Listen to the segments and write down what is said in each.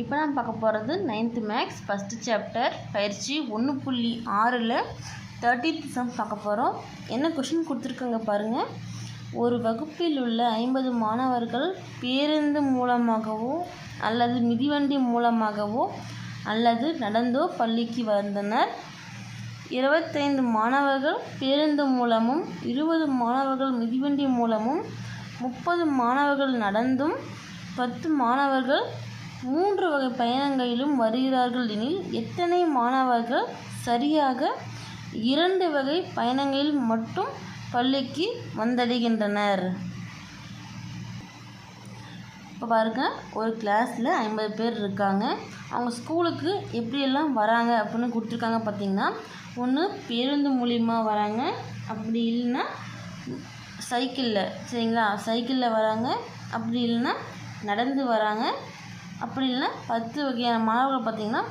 இப்போ நான் பார்க்க போகிறது நைன்த்து மேக்ஸ் ஃபஸ்ட்டு சாப்டர் பயிற்சி ஒன்று புள்ளி ஆறில் தேர்ட்டி சம் பார்க்க போகிறோம் என்ன கொஷின் கொடுத்துருக்காங்க பாருங்கள் ஒரு வகுப்பில் உள்ள ஐம்பது மாணவர்கள் பேருந்து மூலமாகவோ அல்லது மிதிவண்டி மூலமாகவோ அல்லது நடந்தோ பள்ளிக்கு வந்தனர். இருபத்தைந்து மாணவர்கள் பேருந்து மூலமும் இருபது மாணவர்கள் மிதிவண்டி மூலமும் முப்பது மாணவர்கள் நடந்தும் பத்து மாணவர்கள் மூன்று வகை பயணங்களிலும் வருகிறார்கள் எனில் எத்தனை மாணவர்கள் சரியாக இரண்டு வகை பயணங்களில் மட்டும் பள்ளிக்கு வந்தடைகின்றனர்? இப்போ பாருங்க ஒரு கிளாஸில் ஐம்பது பேர் இருக்காங்க. அவங்க ஸ்கூலுக்கு எப்படியெல்லாம் வராங்க அப்படின்னு கொடுத்துருக்காங்க பார்த்தீங்கன்னா ஒன்று பேருந்து மூலிமா வராங்க. அப்படி இல்லைன்னா சைக்கிளில் சரிங்களா? சைக்கிளில் வராங்க. அப்படி இல்லைன்னா நடந்து வராங்க. அப்படி இல்லைன்னா பத்து வகையான மாணவர்கள் பார்த்திங்கன்னா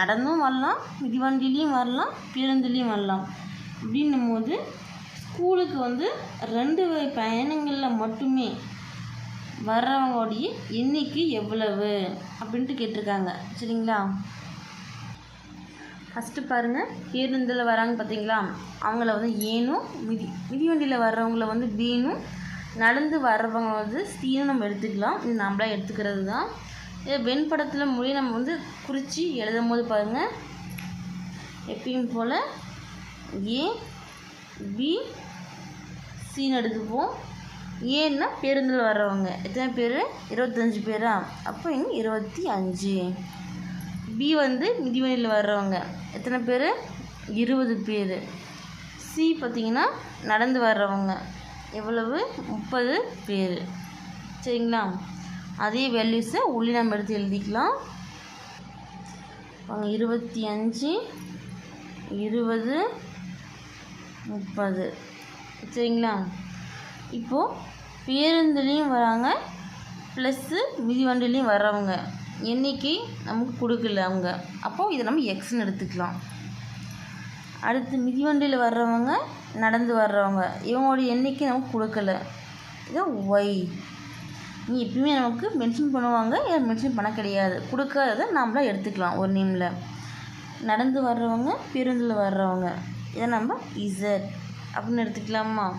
நடந்தும் வரலாம் மிதிவண்டிலையும் வரலாம் பேருந்துலேயும் வரலாம். அப்படின்னும் போது ஸ்கூலுக்கு வந்து ரெண்டு வகை பயணங்களில் மட்டுமே வர்றவங்களுடைய எண்ணிக்கை எவ்வளவு அப்படின்ட்டு கேட்டிருக்காங்க. சரிங்களா? ஃபஸ்ட்டு பாருங்கள் பேருந்தில் வராங்க பார்த்தீங்களா? அவங்கள வந்து ஏனும் மிதி மிதிவண்டியில் வர்றவங்கள வந்து பீனும் நடந்து வர்றவங்க வந்து சீனும் நம்ம எடுத்துக்கலாம். இது நம்மளாக எடுத்துக்கிறது தான் இதே வெண்படத்தில் மொழி நம்ம வந்து குறித்து எழுதும் போது பாருங்கள் எப்பயும் போல் ஏ பி சீன் எடுத்துப்போம். ஏன்னா பேருந்தில் வர்றவங்க. எத்தனை பேர்? இருபத்தஞ்சி பேரா? அப்போ இங்கே இருபத்தி அஞ்சு. பி வந்து மிதிவண்டியில் வர்றவங்க. எத்தனை பேர்? இருபது பேர். சி பார்த்திங்கன்னா நடந்து வர்றவங்க. எவ்வளவு? முப்பது பேர். சரிங்களா? அதே வேல்யூஸை உள்ளே நம்ம எடுத்து எழுதிக்கலாம். இருபத்தி அஞ்சு இருபது முப்பது. சரிங்களா? இப்போது பேருந்துலேயும் வராங்க ப்ளஸ்ஸு மிதிவண்டிலையும் வர்றவங்க. எண்ணிக்கை நமக்கு கொடுக்கல அவங்க. அப்போது இதை நம்ம எக்ஸ்ன்னு எடுத்துக்கலாம். அடுத்து மிதிவண்டியில் வர்றவங்க நடந்து வர்றவங்க. இவங்களோட எண்ணிக்கை நமக்கு கொடுக்கல. இதான் ஒய் நீ எப்பயுமே நமக்கு மென்ஷன் பண்ணுவாங்க. இல்லை மென்ஷன் பண்ண கிடையாது. கொடுக்காததை நம்மளாம் எடுத்துக்கலாம் ஒரு நேமில் நடந்து வர்றவங்க பேருந்தில் வர்றவங்க. இதை நம்ம இசட் அப்படின்னு எடுத்துக்கலாமா?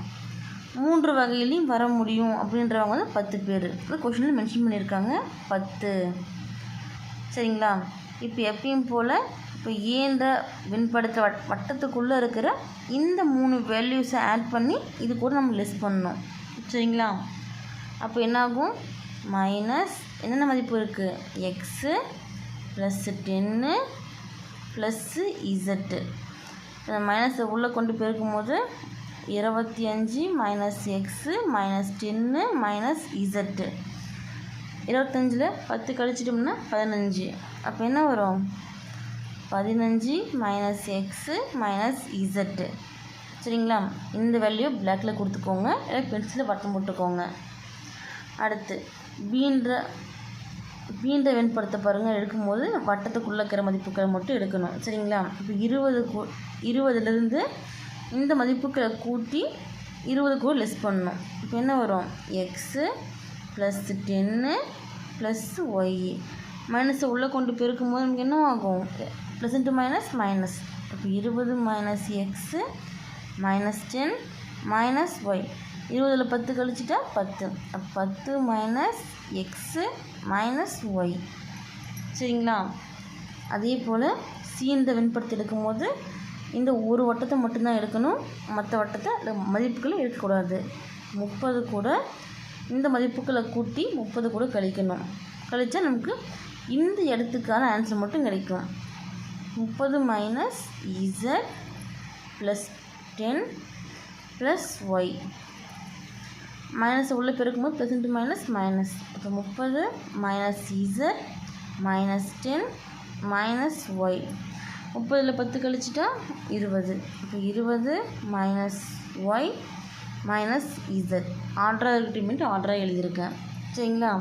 மூன்று வகையிலையும் வர முடியும் அப்படின்றவங்க வந்து பத்து பேர். இந்த கொஷினில் மென்ஷன் பண்ணியிருக்காங்க. பத்து. சரிங்களா? இப்போ எப்பயும் போல் இப்போ ஏன்ற வெண்படுத்த வட் வட்டத்துக்குள்ளே இருக்கிற இந்த மூணு வேல்யூஸை ஆட் பண்ணி இது கூட நம்ம லெஸ் பண்ணணும். சரிங்களா? அப்போ என்னாகும்? மைனஸ் என்னென்ன மதிப்பு இருக்குது x plus ten plus z மைனஸை உள்ளே கொண்டு பெருக்கும் போது இருபத்தி அஞ்சு minus x minus ten minus z இருபத்தஞ்சில் பத்து கழிச்சிட்டோம்னா பதினஞ்சு. அப்போ என்ன வரும்? பதினஞ்சு மைனஸ் எக்ஸு மைனஸ் இசட்டு சரிங்களா? இந்த வேல்யூ பிளாக்கில் கொடுத்துக்கோங்க. இல்லை பென்சிலில் வட்டம் போட்டுக்கோங்க. அடுத்து பீன்ற பீன்ற வெண்படுத்த பாருங்கள் எடுக்கும்போது வட்டத்துக்குள்ளே இருக்கிற மதிப்புகளை மட்டும் எடுக்கணும். சரிங்களா? இப்போ இருபது கூ இருபதுலேருந்து இந்த மதிப்புகளை கூட்டி இருபது கூட லெஸ் பண்ணணும். இப்போ என்ன வரும்? X plus ten plus y மைனஸை உள்ளே கொண்டு பெருக்கும் போது நமக்கு என்ன ஆகும்? ப்ளஸ் இன்ட்டு மைனஸ் மைனஸ் இப்போ இருபது minus x minus ten minus y இருபதில் பத்து கழிச்சிட்டா பத்து. பத்து மைனஸ் எக்ஸு மைனஸ் ஒய் சரிங்களா? அதே போல் சி இந்த வெண்படுத்தி எடுக்கும்போது இந்த ஒரு வட்டத்தை மட்டும்தான் எடுக்கணும். மற்ற வட்டத்தை மதிப்புகளை எடுக்கக்கூடாது. முப்பது கூட இந்த மதிப்புகளை கூட்டி முப்பது கூட கழிக்கணும். கழித்தா நமக்கு இந்த இடத்துக்கான ஆன்சர் மட்டும் கிடைக்கும். முப்பது minus Z plus ten plus Y minus உள்ளே பெருக்கும்போது ப்ளஸ் இன்ட்டு மைனஸ் மைனஸ் இப்போ முப்பது minus Z minus ten minus Y முப்பதில் பத்து கழிச்சிட்டா இருபது. இப்போ இருபது மைனஸ் ஒய் மைனஸ் இசட் ஆர்டராக இருக்கட்டும் ஆர்டராக எழுதியிருக்கேன். சரிங்களா?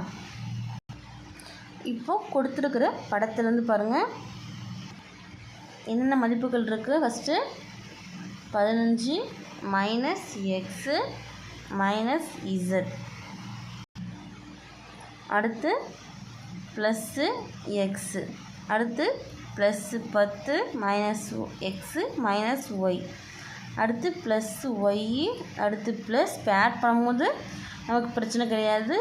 இப்போது கொடுத்துருக்குற படத்துலேருந்து பாருங்கள் என்னென்ன மதிப்புகள் இருக்குது ஃபஸ்ட்டு பதினஞ்சு மைனஸ் எக்ஸு மைனஸ் இசட் அடுத்து ப்ளஸ்ஸு எக்ஸு அடுத்து ப்ளஸ்ஸு பத்து மைனஸ் எக்ஸு மைனஸ் ஒய் அடுத்து ப்ளஸ்ஸு ஒய் அடுத்து ப்ளஸ் இப்போ ஆட் பண்ணும்போது நமக்கு பிரச்சனை கிடையாது.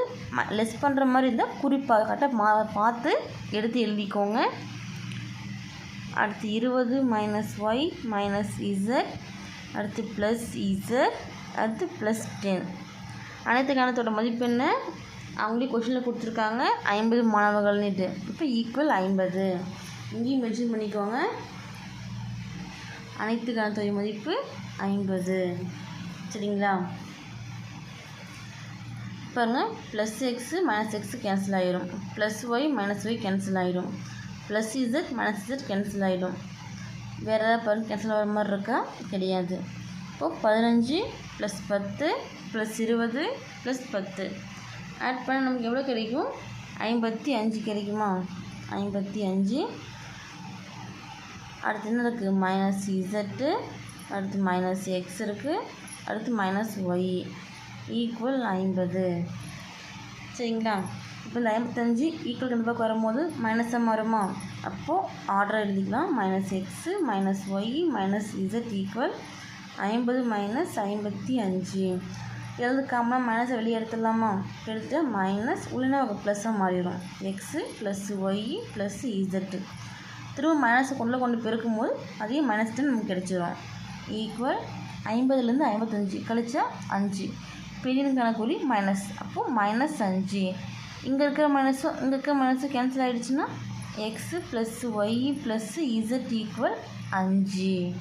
லெஸ் பண்ணுற மாதிரி இருந்தால் குறிப்பாக கரெக்டாக மா பார்த்து எடுத்து எழுதிக்கோங்க. அடுத்து இருபது மைனஸ் ஒய் மைனஸ் இசட் அடுத்து ப்ளஸ் இசட் அடுத்து ப்ளஸ் டென் அனைத்து கணத்தோட மதிப்பு என்ன? அவங்களே கொஷினில் கொடுத்துருக்காங்க. ஐம்பது மாணவர்கள்னுட்டு. இப்போ ஈக்குவல் ஐம்பது. இங்கேயும் மென்ஷன் பண்ணிக்கோங்க. அனைத்து கணத்தொகை மதிப்பு ஐம்பது. சரிங்களா? பாருங்கள் plus x minus x cancel ஆகிடும் plus y minus y cancel ஆகிடும் plus z minus z cancel ஆகிடும் வேறு ஏதாவது பாருங்கள் கேன்சல் ஆகிற மாதிரி இருக்கா? கிடையாது. இப்போது பதினஞ்சு ப்ளஸ் பத்து ப்ளஸ் இருபது ப்ளஸ் பத்து. ஆட் பண்ண நமக்கு எவ்வளோ கிடைக்கும்? ஐம்பத்தி அஞ்சு கிடைக்குமா? ஐம்பத்தி அஞ்சு. அடுத்து என்ன இருக்குது மைனஸ் இசட்டு அடுத்து மைனஸ் எக்ஸ் இருக்குது அடுத்து மைனஸ் ஒய் ஈக்குவல் ஐம்பது. சரிங்களா? இப்போ இந்த ஐம்பத்தஞ்சு ஈக்குவல் கண்டிப்பாக வரும்போது மைனஸாக மாறுமா அப்போது ஆர்டர் எழுதிக்கலாம். Minus x minus y minus z equal ஐம்பது மைனஸ் ஐம்பத்தி அஞ்சு. எழுதுக்காமல் மைனஸை வெளியே எடுத்துடலாமா? எடுத்து மைனஸ் உள்ளே ஒரு ப்ளஸ்ஸாக மாறிடும். X plus y plus z திரும்ப மைனஸை கொண்டு கொண்டு பெருக்கும் போது அதையும் மைனஸ் டென் நமக்கு கிடச்சிரும். ஈக்குவல் ஐம்பதுலேருந்து ஐம்பத்தஞ்சு. கழிச்சா அஞ்சு. பெரிய கணக்குறி மைனஸ் அப்போது மைனஸ் அஞ்சு. இங்கே இருக்கிற மைனஸும் இங்கே இருக்கிற மைனஸும் கேன்சல் ஆகிடுச்சுன்னா x plus y plus z equal அஞ்சு.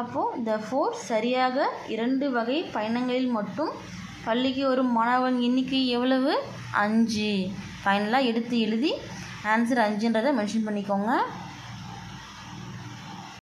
அப்போது த ஃபோர் சரியாக இரண்டு வகை பயணங்களில் மட்டும் பள்ளிக்கு வரும் மாணவன் எண்ணிக்கை எவ்வளவு? அஞ்சு. ஃபைனலாக எடுத்து எழுதி ஆன்சர் அஞ்சுன்றதை மென்ஷன் பண்ணிக்கோங்க.